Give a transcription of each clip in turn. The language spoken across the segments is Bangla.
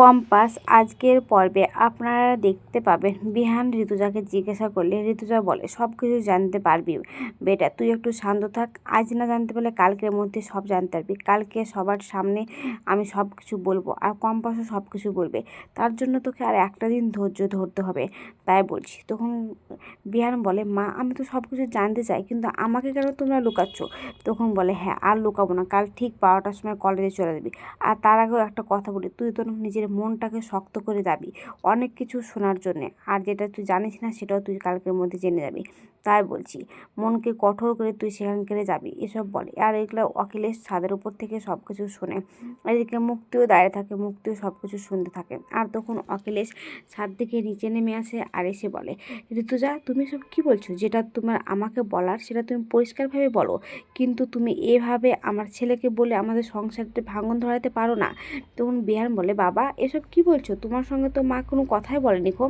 কম্পাস আজকের পর্বে আপনারা দেখতে পাবেন। বিহান ঋতুজাকে জিজ্ঞাসা করলে, ঋতুজা বলে সব কিছু জানতে পারবি বেটা, তুই একটু শান্ত থাক। আজ না জানতে পারলে কালকের মধ্যে সব জানতে পারবি। কালকে সবার সামনে আমি সব কিছু বলব আর কম্পাসও সব কিছু বলবে। তার জন্য তোকে আর একটা দিন ধৈর্য ধরতে হবে। তাই বলছি। তখন বিহান বলে, মা, আমি তো সব কিছু জানতে চাই, কিন্তু আমাকে কেন তোমরা লুকাচ্ছ? তখন বলে হ্যাঁ আর লুকাবো না। কাল ঠিক বারোটার সময় কলেজে চলে যাবি। আর তার আগেও একটা কথা বলি, তুই তো নিজের মনটাকে শক্ত করে যাবি। অনেক কিছু শোনার জন্যে। আর যেটা তুই জানিস না, সেটাও তুই কালকের মধ্যে জেনে যাবি। তাই বলছি, মনকে কঠোর করে তুই সেখানকারে যাবি, এসব বলে। আর এগুলো অখিলেশ ছাদের উপর থেকে সব কিছু শোনে, এদিকে মুক্তিও দাঁড়িয়ে থাকে, মুক্তিও সব কিছু শুনতে থাকে। আর তখন অখিলেশ ছাদ থেকে নিচে নেমে আসে আর এসে বলে ঋতুজা তুমি সব কি বলছো? যেটা তোমার আমাকে বলার, সেটা তুমি পরিষ্কারভাবে বলো। কিন্তু তুমি এভাবে আমার ছেলেকে বলে আমাদের সংসারটা ভাঙন ধরাতে পারো না। তখন বিহান বলে, বাবা, এসব কি বলছো? তোমার সঙ্গে তো মা কোনো কথাই বলেনি খো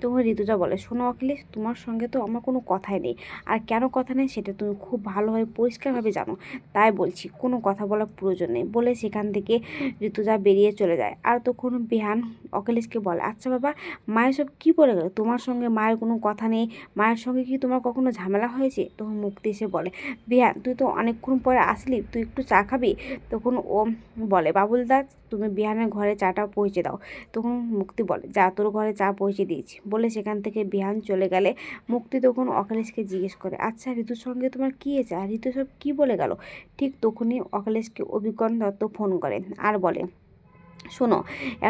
তখন ঋতুজা বলে, শোনো অখিলেশ, তোমার সঙ্গে তো আমার কোনো কথাই নেই আর কেন কথা নেই সেটা তুমি খুব ভালোভাবে পরিষ্কারভাবে জানো। তাই বলছি, কোনো কথা বলার প্রয়োজন নেই। বলে সেখান থেকে ঋতুজা বেরিয়ে চলে যায়। আর তখন বিহান অখিলেশকে বলে আচ্ছা বাবা, মায়ের সব কী বলে গেল? তোমার সঙ্গে মায়ের কোনো কথা নেই? মায়ের সঙ্গে কি তোমার কখনো ঝামেলা হয়েছে? তখন মুক্তি এসে বলে, বিহান, তুই তো অনেকক্ষণ পরে আসলি, তুই একটু চা খাবি? তখন ও বলে বাবুল দা তুমি বিহানের ঘরে চাটা পৌঁছে দাও। তখন মুক্তি বলে, যা, তোর ঘরে চা পৌঁছে দিয়েছি। বলে সেখান থেকে বিহান চলে গেলে মুক্তি তখন অখিলেশকে জিজ্ঞেস করে আচ্ছা ঋতুর সঙ্গে তোমার কী হয়েছে? আর ঋতু সব কী বলে গেল? ঠিক তখনই অকালেশকে অভিজ্ঞান দত্ত ফোন করে আর বলে শোনো,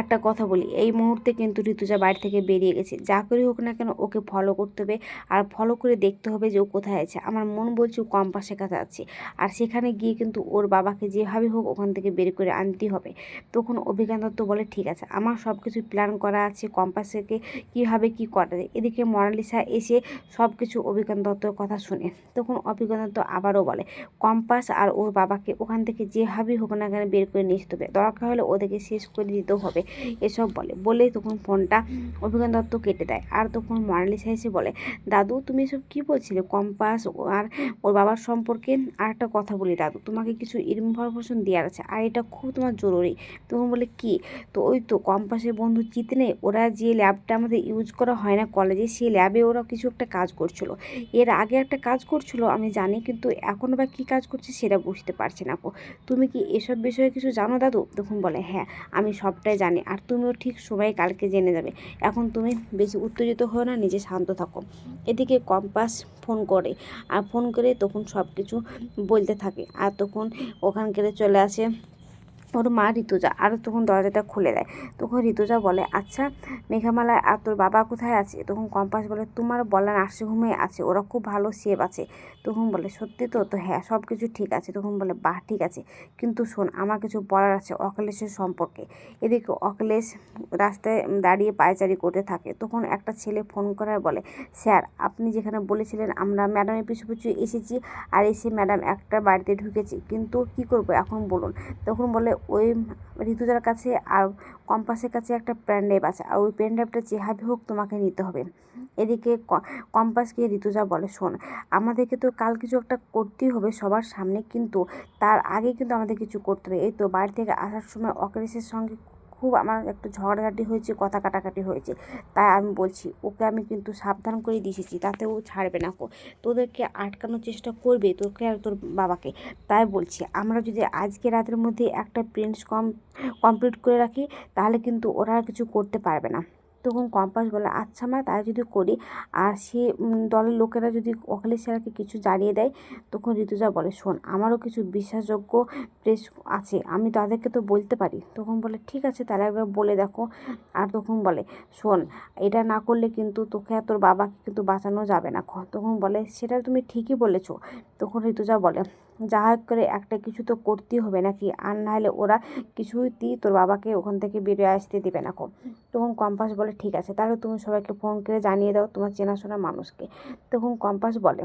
একটা কথা বলি, এই মুহূর্তে কিন্তু ঋতুজা বাড়ি থেকে বেরিয়ে গেছে। যা করে হোক না কেন ওকে ফলো করতে হবে আর ফলো করে দেখতে হবে যে ও কোথায় আছে। আমার মন বলছে ও কম্পাসের কাছে আছে। আর সেখানে গিয়ে কিন্তু ওর বাবাকে যেভাবে হোক ওখান থেকে বের করে আনতে হবে। তখন অভিজ্ঞান দত্ত বলে, ঠিক আছে, আমার সব কিছু প্ল্যান করা আছে কম্পাসকে কীভাবে কী করা যায়? এদিকে মনালিসা এসে সব কিছু অভিজ্ঞান দত্তর কথা শুনে, তখন অভিজ্ঞান দত্ত আবারও বলে কম্পাস আর ওর বাবাকে ওখান থেকে যেভাবেই হোক না কেন বের করে নিয়ে আসতে হবে। দরকার হলে ওদেরকে শেষ করে দিতেও হবে। এসব বলে। বলে তখন ফোনটা অভিজ্ঞান দত্ত কেটে দেয়। আর তখন মনালিসা এসে বলে, দাদু, তুমি এসব কী বলছিলে? কম্পাস, আর ওর বাবার সম্পর্কে আর একটা কথা বলি দাদু। তোমাকে কিছু ইনফরমেশন দেওয়ার আছে, আর এটা খুব তোমার জরুরি। তখন বলে, কি? তো ওই তো কম্পাসের বন্ধু নেই ওরা যে ল্যাবটা আমাদের ইউজ করা হয় না কলেজে সেই ল্যাবে ওরা কিছু একটা কাজ করছিল। এর আগে একটা কাজ করছিল, আমি জানি, কিন্তু এখন বা কী কাজ করছে সেটা বুঝতে পারছি না তুমি কি এসব বিষয়ে কিছু জানো দাদু? তখন বলে হ্যাঁ আমি সবটাই জানি। আর তুমিও ঠিক সময় কালকে জেনে যাবে। এখন তুমি বেশি উত্তেজিত হও না, নিজে শান্ত থাকো। এদিকে কম্পাস ফোন করে। আর ফোন করে তখন সব কিছু বলতে থাকে। আর তখন ওখানকার চলে আসে ওর মা ঋতুজা। আর তখন দরজাটা খুলে দেয়। তখন ঋতুজা বলে আচ্ছা মেঘামালা আর তোর বাবা কোথায় আছে? তখন কম্পাস বলে, তোমার বলা নার্সিংহোমে আছে, ওরা খুব ভালো সেব আছে। তখন বলে, সত্যি তো? তো হ্যাঁ সব কিছু ঠিক আছে। তখন বলে, বাহ, ঠিক আছে। কিন্তু শোন, আমার কিছু বলার আছে অখিলেশের সম্পর্কে। এদিকে অখিলেশ রাস্তায় দাঁড়িয়ে পায়চারি করতে থাকে। তখন একটা ছেলে ফোন করার বলে, স্যার, আপনি যেখানে বলেছিলেন, আমরা ম্যাডামের পিছু পিছু এসেছি, আর এসে ম্যাডাম একটা বাড়িতে ঢুকেছি। কিন্তু কি করব এখন বলুন? তখন বলে ওই ঋতুজার কাছে আর কম্পাসের কাছে একটা পেনড্রাইভ আছে। আর ওই পেনড্রাইভটা যেভাবে হোক তোমাকে নিতে হবে। এদিকে কম্পাসকে ঋতুজা বলে, শোন, আমাদেরকে তো কাল কিছু একটা করতেই হবে সবার সামনে, কিন্তু তার আগে কিন্তু আমাদের কিছু করতে হবে। এই তো বাড়ি থেকে আসার সময় অকরেশের সঙ্গে খুব আমার একটু ঝগড়াঝাটি হয়েছে, কথা কাটাকাটি হয়েছে। তাই আমি বলছি, ওকে আমি কিন্তু সাবধান করে দিয়েছি, তাতে ও ছাড়বে না তোদেরকে আটকানোর চেষ্টা করবে, তোকে আর তোর বাবাকে। তাই বলছি, আমরা যদি আজকে রাতের মধ্যে একটা প্রিন্টস কম, কমপ্লিট করে রাখি, তাহলে কিন্তু ওরা কিছু করতে পারবে না। তখন কম্পাস বলে আচ্ছা মা, তাই যদি করি। আর সে দলের লোকেরা যদি অখিলেশ কিছু জানিয়ে দেয়, তখন ঋতুজা বলে, শোন, আমারও কিছু বিশ্বাসযোগ্য প্রেস আছে, আমি তাদেরকে তো বলতে পারি। তখন বলে, ঠিক আছে, তাহলে একবার বলে দেখো। আর তখন বলে, শোন, এটা না করলে কিন্তু তোকে আর তোর বাবাকে কিন্তু বাঁচানো যাবে না। তখন বলে, সেটা তুমি ঠিকই বলেছ। তখন ঋতুজা বলে, যা করে একটা কিছু তো করতেই হবে নাকি? আর না হলে ওরা কিছুতেই তোর বাবাকে ওখান থেকে বেরিয়ে আসতে দেবে না তখন কম্পাস বলে ঠিক আছে, তাহলে তুমি সবাইকে ফোন করে জানিয়ে দাও তোমার চেনাশোনা মানুষকে। তখন কম্পাস বলে।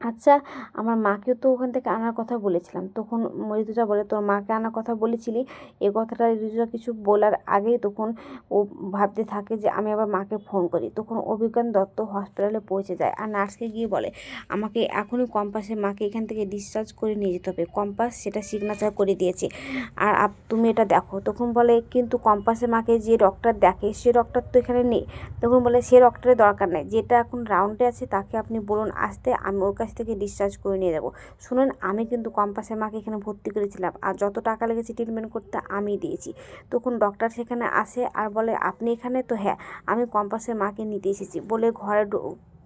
আচ্ছা আমার মাকেও তো ওখান থেকে আনার কথা বলেছিলাম। তখন ঋতুজা বলে, তোর মাকে আনার কথা বলেছিলি? এ কথাটা ঋতুজা কিছু বলার আগেই তখন ও ভাবতে থাকে যে, আমি আবার মাকে ফোন করি। তখন অভিজ্ঞান দত্ত হসপিটালে পৌঁছে যায় আর নার্সকে গিয়ে বলে, আমাকে এখনই কম্পাসে মাকে এখান থেকে ডিসচার্জ করে নিয়ে যেতে হবে। কম্পাস সেটা সিগনেচার করে দিয়েছে। আর আপ- তুমি এটা দেখো। তখন বলে, কিন্তু কম্পাসে মাকে যে ডক্টর দেখে, সে ডক্টর তো এখানে নেই। তখন বলে, সে ডক্টরের দরকার নেই। যেটা এখন রাউন্ডে আছে, তাকে আপনি বলুন। আসতে আমি ওর কাছ থেকে ডিসচার্জ করে নিয়ে যাব। শুনুন, আমি কিন্তু কম্পাসের মাকে এখানে ভর্তি করেছিলাম আর যত টাকা লেগেছে ট্রিটমেন্ট করতে আমি দিয়েছি। তখন ডক্টর সেখানে আসে আর বলে, আপনি এখানে? তো হ্যাঁ আমি কম্পাসের মাকে নিতে এসেছি। বলে ঘরে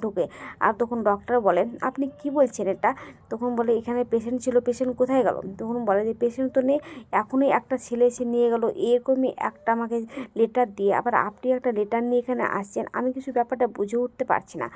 ঢুকে। আর তখন ডক্টর বলে, আপনি কি বলছেন এটা? তখন বলে, এখানে পেশেন্ট ছিল পেশেন্ট কোথায় গেল? তখন বলে যে পেশেন্ট তো নেই, এখনই একটা ছেলে এসে নিয়ে গেল, এরকমই একটা আমাকে লেটার দিয়ে, আবার আপনি একটা লেটার নিয়ে এখানে আসছেন, আমি কিছু ব্যাপারটা বুঝে উঠতে পারছি না।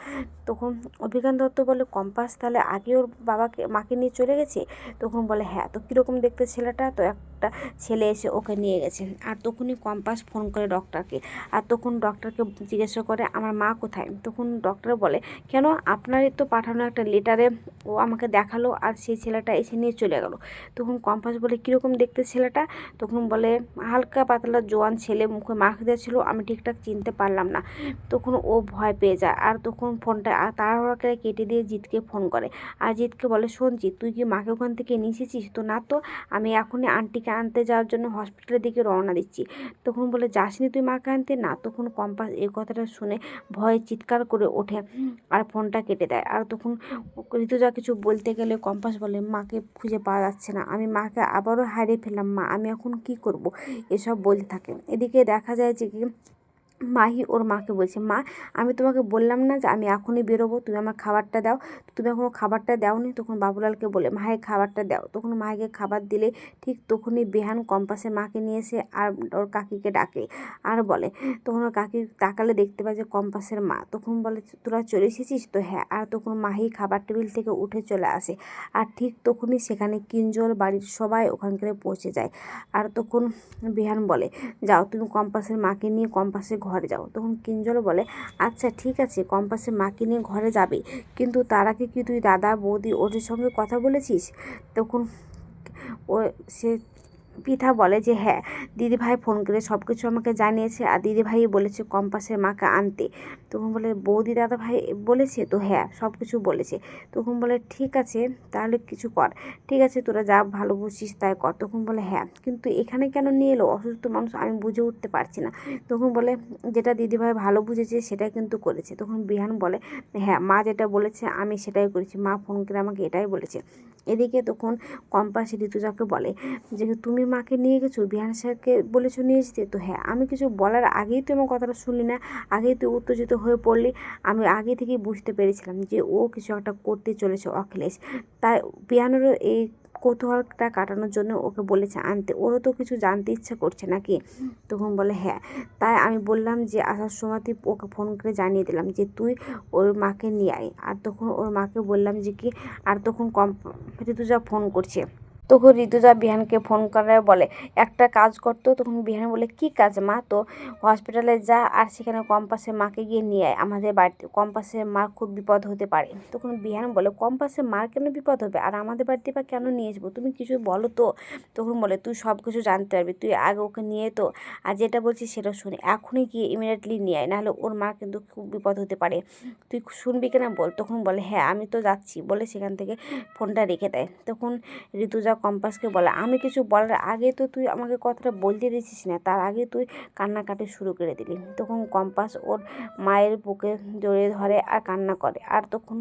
তখন অভিজ্ঞান দত্ত বলে, কম্পাস, তাহলে আগে ওর বাবাকে, মাকে নিয়ে চলে গেছে? তখন বলে হ্যাঁ তো কীরকম দেখতে ছেলেটা? তো একটা ছেলে এসে ওকে নিয়ে গেছে। আর তখনই কম্পাস ফোন করে ডক্টরকে আর তখন ডক্টরকে জিজ্ঞাসা করে, আমার মা কোথায়? তখন ডক্টর বলে কেন আপনারই তো পাঠানো একটা লেটারে ও আমাকে দেখাল আর সেই ছেলেটা এসে নিয়ে চলে গেল। তখন কম্পাস বলে, কীরকম দেখতে ছেলেটা? তখন বলে, হালকা পাতলা জোয়ান ছেলে, মুখে মাস্ক দেওয়া ছিল, আমি ঠিকঠাক চিনতে পারলাম না। তখন ও ভয় পেয়ে যায় আর তখন ফোনটা তাড়াহুড়া করে কেটে দিয়ে জিতকে ফোন করে। আর জিতকে বলে জিৎ, তুই কি মাকে ওখান থেকে নিয়ে এসেছিস? তো না তো, আমি এখনই আন্টিকে আনতে যাওয়ার জন্য হসপিটালের দিকে রওনা দিচ্ছি। তখন বলে, যাসনি তুই মাকে আনতে? না, তখন কম্পাস এই কথাটা শুনে ভয়ে চিৎকার করে ওঠে। আর ফোনটা কেটে দেয়। আর তখন ঋতুজা কিছু বলতে গেলে কম্পাস বলে, মাকে খুঁজে পাওয়া যাচ্ছে না। আমি মাকে আবারও হারিয়ে ফেললাম, মা। আমি এখন কি করব? এসব বলতে থাকে। এদিকে দেখা যায় যে কি মাহি ওর মাকে বলছে, মা, আমি তোমাকে বললাম না যে আমি এখনই বেরোবো, তুমি আমার খাবারটা দাও। তুমি এখনও খাবারটা দাওনি? তখন বাবুলালকে বলে মায়ের খাবারটা দাও। তখন মাইকে খাবার দিলে ঠিক তখনই বেহান কম্পাসে মাকে নিয়ে এসে আর ওর কাকিকে ডাকে আর বলে, তখন ওর কাকি তাকালে দেখতে পায় যে কম্পাসের মা। তখন বলে, তোরা চলে এসেছিস তো? হ্যাঁ। আর তখন মাহি খাবার টেবিল থেকে উঠে চলে আসে আর ঠিক তখনই সেখানে কিঞ্জল বাড়ির সবাই ওখানকার পৌঁছে যায়। আর তখন বিহান বলে, যাও, তুমি কম্পাসের মাকে নিয়ে কম্পাসের ঘরে যাও তখন কিঞ্জল বলে আচ্ছা ঠিক আছে কম্পাসের মাকে নিয়ে ঘরে যাবে, কিন্তু তার আগে কি তুই দাদা, বৌদি ওদের সঙ্গে কথা বলেছিস? তখন ও সে পিঠা বলে যে হ্যাঁ দিদিভাই ফোন করে সব কিছু আমাকে জানিয়েছে আর দিদিভাই বলেছে কম্পাসের মাকে আনতে। তখন বলে, বৌদি দাদা ভাই বলেছে? তো হ্যাঁ সব কিছু বলেছে। তখন বলে, ঠিক আছে, তাহলে কিছু কর। ঠিক আছে, তোরা যা ভালো বুঝছিস তাই কর। তখন বলে হ্যাঁ কিন্তু এখানে কেন নিয়ে এলো? অসুস্থ মানুষ, আমি বুঝে উঠতে পারছি না। তখন বলে, যেটা দিদিভাই ভালো বুঝেছে, সেটাই কিন্তু করেছে। তখন বিহান বলে হ্যাঁ মা যেটা বলেছে, আমি সেটাই করেছি। মা ফোন করে আমাকে এটাই বলেছে। এদিকে তখন কম্পাস ঋতুজাকে বলে যে, তুমি মাকে নিয়ে গেছো? বিহান স্যারকে বলেছ নিয়ে যেতে? তো হ্যাঁ আমি কিছু বলার আগেই তুই আমার কথাটা শুনলি না। আগেই তুই উত্তেজিত হয়ে পড়লি। আমি আগে থেকেই বুঝতে পেরেছিলাম যে, ও কিছু একটা করতে চলেছে অখিলেশ। তাই বিহানেরও এই কৌতূহলটা কাটানোর জন্য ওকে বলেছে আনতে ওরও তো কিছু জানতে ইচ্ছা করছে নাকি? তখন বলে হ্যাঁ। তাই আমি বললাম যে, আসার সময় তুই ওকে ফোন করে জানিয়ে দিলাম যে, তুই ওর মাকে নিয়ে আয়। আর তখন ওর মাকে বললাম যে, কি? আর তখন কম ফোন করছে তখন ঋতুজা বিহানকে ফোন করে বলে, একটা কাজ করতো তখন বিহান বলে, কি কাজ মা? তো হসপিটালে যা, আর সেখানে কম্পাসের মাকে গিয়ে নিয়ে আয়। আমাদের বাড়িতে কম্পাসের মার খুব বিপদ হতে পারে। তখন বিহান বলে কম্পাসের মার কেন বিপদ হবে? আর আমাদের বাড়িতে বা কেন নিয়ে আসব? তুমি কিছু বলো তো। তখন বলে, তুই সব কিছু জানতে পারবি। তুই আগে ওকে নিয়ে তো। আর যেটা বলছিস সেটা শুনে এখনই গিয়ে ইমিডিয়েটলি নিয়ে আয়। নাহলে ওর মার কিন্তু খুব বিপদ হতে পারে। তুই শুনবি কিনা বল? তখন বলে হ্যাঁ আমি তো যাচ্ছি। বলে সেখান থেকে ফোনটা রেখে দেয়। তখন ঋতুজা কম্পাসকে বলে, আমি কিছু বলার আগে তো তুই আমাকে কথাটা বলতে দিছিস না, তার আগে তুই কান্নাকাটি শুরু করে দিলি। তখন কম্পাস ওর মায়ের বুকে জড়িয়ে ধরে আর কান্না করে। আর তখন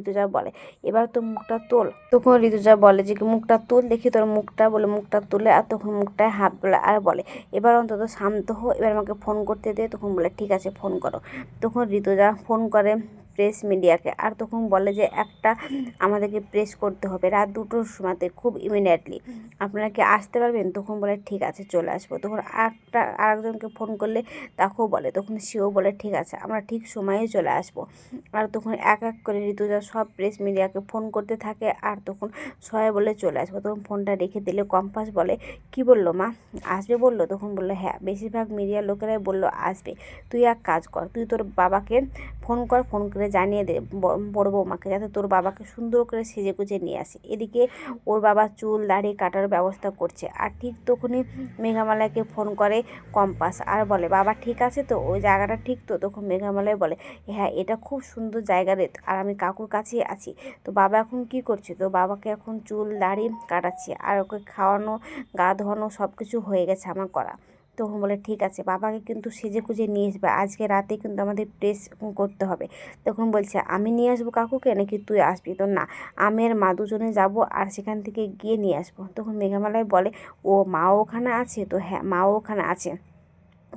ঋতুজা বলে, এবার তো মুখটা তোল। তখন ঋতুজা বলে, যে মুখটা তোল? দেখি তোর মুখটা। বলে, মুখটা তুলে। আর তখন মুখটায় হাত বলে, আর বলে, এবার অন্তত শান্ত হো, এবার আমাকে ফোন করতে দে। তখন বলে, ঠিক আছে, ফোন করো। তখন ঋতুজা ফোন করে প্রেস মিডিয়াকে আর তখন বলে যে একটা আমাদেরকে প্রেস করতে হবে রাত দুটোর সময়তে খুব ইমিডিয়েটলি আপনারা কি আসতে পারবেন? তখন বলে ঠিক আছে, চলে আসব। তখন আরেকটা, আরেকজনকে ফোন করলে তাকেও বলে। তখন সেও বলে ঠিক আছে, আমরা ঠিক সময়ে চলে আসব। আর তখন এক এক করে ঋতুজা সব প্রেস মিডিয়াকে ফোন করতে থাকে আর তখন সবাই বলে চলে আসব। তখন ফোনটা রেখে দিলে কম্পাস বলে, কি বলল মা? আসবে? বলল। তখন বলল হ্যাঁ। বেশিরভাগ মিডিয়ার লোকেরাই বলল, আসবে। তুই এক কাজ কর, তুই তোর বাবাকে ফোন কর ফোন করে করে জানিয়ে দে বড় বৌমাকে যাতে তোর বাবাকে সুন্দর করে সেজে গুজে নিয়ে আসে। এদিকে ওর বাবা চুল, দাড়ি কাটার ব্যবস্থা করছে আর ঠিক তখনই মেঘামালাকে ফোন করে কম্পাস আর বলে, বাবা ঠিক আছে তো? ওই জায়গাটা ঠিক তো? তখন মেঘামালায় বলে হ্যাঁ এটা খুব সুন্দর জায়গা রে, আর আমি কাকুর কাছেই আছি। তো বাবা এখন কি করছে? তো বাবাকে এখন চুল, দাড়ি কাটাচ্ছে আর ওকে খাওয়ানো, গা ধোয়ানো সব কিছু হয়ে গেছে আমার করা। তখন বলে, ঠিক আছে, বাবাকে কিন্তু সেজে খুঁজে নিয়ে আসবে। আজকে রাতে কিন্তু আমাদের প্রেস করতে হবে। তখন বলছে, আমি নিয়ে আসব কাকুকে নাকি তুই আসবি? তো না, আমি আর মা দুজনে যাব আর সেখান থেকে গিয়ে নিয়ে আসব। তখন মেঘামালায় বলে, ও, মা ওখানে আছে? তো হ্যাঁ মা ওখানে আছে।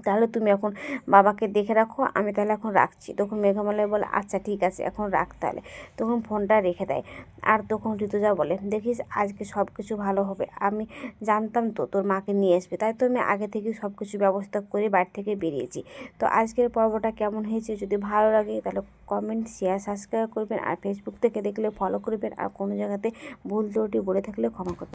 তাহলে তুমি এখন বাবাকে দেখে রাখো, আমি তাহলে এখন রাখছি। তখন মেঘামালয় বলে আচ্ছা ঠিক আছে, এখন রাখ তাহলে। তখন ফোনটা রেখে দেয়। আর তখন ঋতুজা বলে, দেখিস, আজকে সব কিছু ভালো হবে। আমি জানতাম তো তোর মাকে নিয়ে আসবে। তাই তো আমি আগে থেকে সব কিছু ব্যবস্থা করে বাড়ি থেকে বেরিয়েছি। তো আজকের পর্বটা কেমন হয়েছে? যদি ভালো লাগে, তাহলে কমেন্ট শেয়ার সাবস্ক্রাইব করবেন। আর ফেসবুক থেকে দেখলে ফলো করবেন। আর কোনো জায়গাতে ভুল ত্রুটি বলে থাকলে ক্ষমা করবেন।